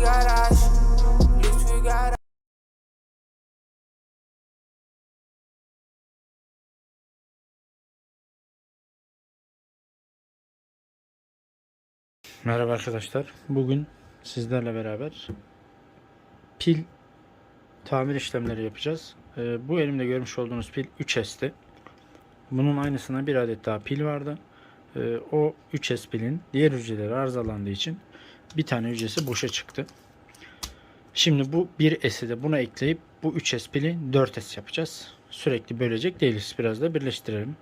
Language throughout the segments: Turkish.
garaj Lütfü garaj Merhaba arkadaşlar. Bugün sizlerle beraber pil tamir işlemleri yapacağız. Ee, bu elimde görmüş olduğunuz pil 3S'ti. Bunun aynısına bir adet daha pil vardı. Ee, o 3S pilin diğer hücreleri arızalandığı için bir tane hücresi boşa çıktı. Şimdi bu 1S'i de buna ekleyip bu 3S pili 4S yapacağız. Sürekli bölecek değiliz. Biraz da birleştirelim.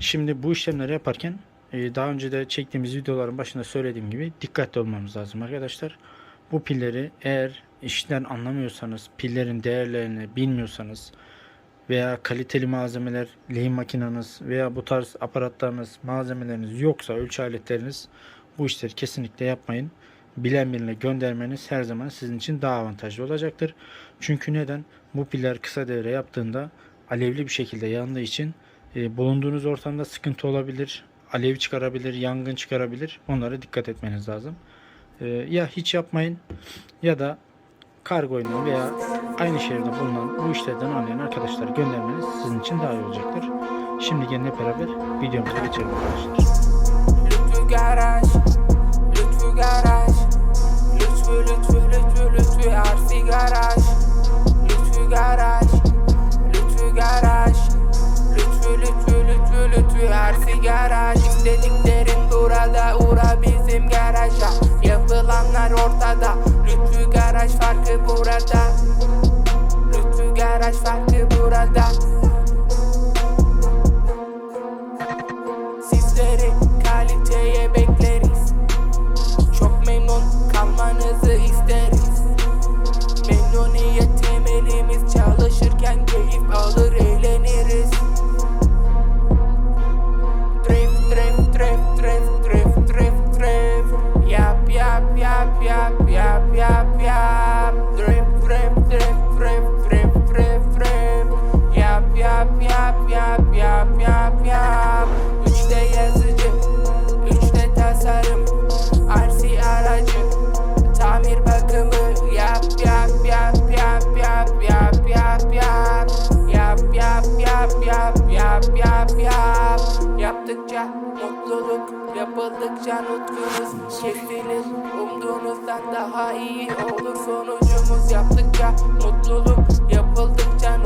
Şimdi bu işlemleri yaparken e, daha önce de çektiğimiz videoların başında söylediğim gibi dikkatli olmamız lazım arkadaşlar. Bu pilleri eğer işten anlamıyorsanız, pillerin değerlerini bilmiyorsanız veya kaliteli malzemeler, lehim makineniz veya bu tarz aparatlarınız, malzemeleriniz yoksa, ölçü aletleriniz bu işleri kesinlikle yapmayın. Bilen birine göndermeniz her zaman sizin için daha avantajlı olacaktır. Çünkü neden? Bu piller kısa devre yaptığında alevli bir şekilde yandığı için e, bulunduğunuz ortamda sıkıntı olabilir. Alev çıkarabilir, yangın çıkarabilir. Onlara dikkat etmeniz lazım. E, ya hiç yapmayın ya da kargoyla veya aynı şehirde bulunan bu işlerden anlayan arkadaşları göndermeniz sizin için daha iyi olacaktır. Şimdi gelin hep beraber videomuza geçelim arkadaşlar. Lütfü garaj Lütfü garaj Lütfü lütfü lütfü lütfü arsi garaj Lütfü garaj Lütfü garaj Lütfü lütfü lütfü lütfü arsi garaj İstediklerin burada uğra bizim garaja. Yapılanlar ortada. Lütfü garaj farkı burada. Lütfü garaj farkı yap yap yap yap yap Üçte yazıcı Üçte tasarım RC aracı Tamir bakımı Yap yap yap yap yap yap yap yap Yap yap yap yap yap yap yap Yaptıkça mutluluk Yapıldıkça nutkunuz kesilir Umduğunuzdan daha iyi olur sonucumuz Yaptıkça mutluluk Yapıldıkça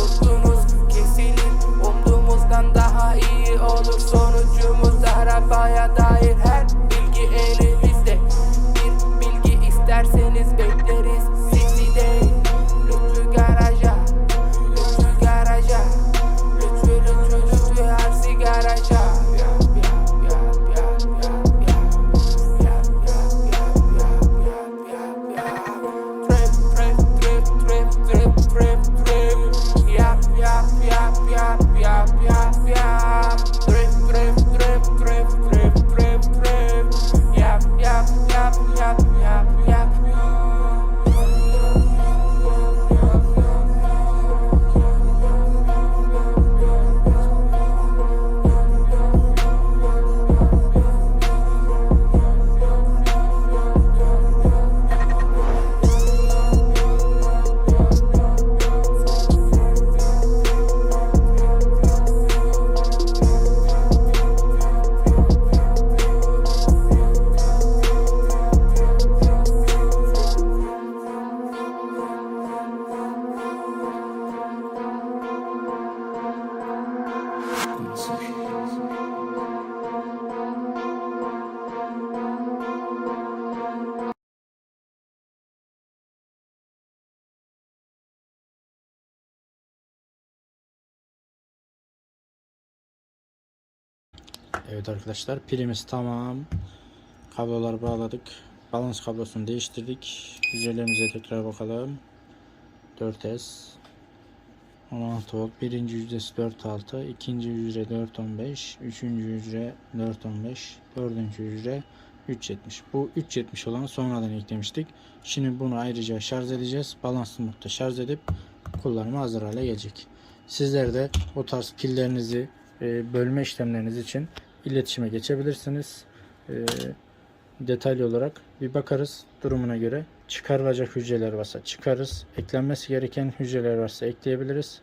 sonucumuz Evet arkadaşlar pilimiz tamam. Kabloları bağladık. Balans kablosunu değiştirdik. Hücrelerimize tekrar bakalım. 4S 16 volt. Birinci hücresi 4.6. ikinci hücre 4.15. Üçüncü hücre 4.15. Dördüncü hücre 3.70. Bu 3.70 olanı sonradan eklemiştik. Şimdi bunu ayrıca şarj edeceğiz. Balanslı modda şarj edip kullanıma hazır hale gelecek. Sizler de o tarz pillerinizi e, bölme işlemleriniz için iletişime geçebilirsiniz. E, detaylı olarak bir bakarız durumuna göre çıkarılacak hücreler varsa çıkarız. Eklenmesi gereken hücreler varsa ekleyebiliriz.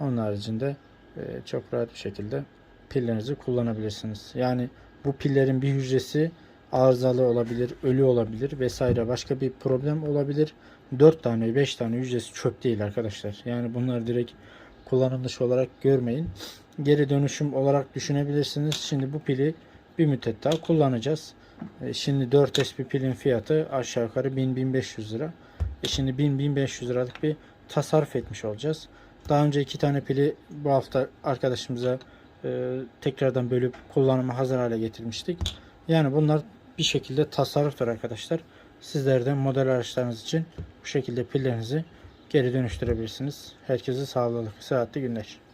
Onun haricinde e, çok rahat bir şekilde pillerinizi kullanabilirsiniz. Yani bu pillerin bir hücresi arızalı olabilir, ölü olabilir vesaire başka bir problem olabilir. 4 tane 5 tane hücresi çöp değil arkadaşlar. Yani bunları direkt kullanım dışı olarak görmeyin. Geri dönüşüm olarak düşünebilirsiniz. Şimdi bu pili bir müddet daha kullanacağız. E, Şimdi 4S bir pilin fiyatı aşağı yukarı 1000-1500 lira. E şimdi 1000-1500 liralık bir tasarruf etmiş olacağız. Daha önce iki tane pili bu hafta arkadaşımıza e, tekrardan bölüp kullanıma hazır hale getirmiştik. Yani bunlar bir şekilde tasarruftur arkadaşlar. Sizler de model araçlarınız için bu şekilde pillerinizi geri dönüştürebilirsiniz. Herkese sağlıklı, sıhhatli günler.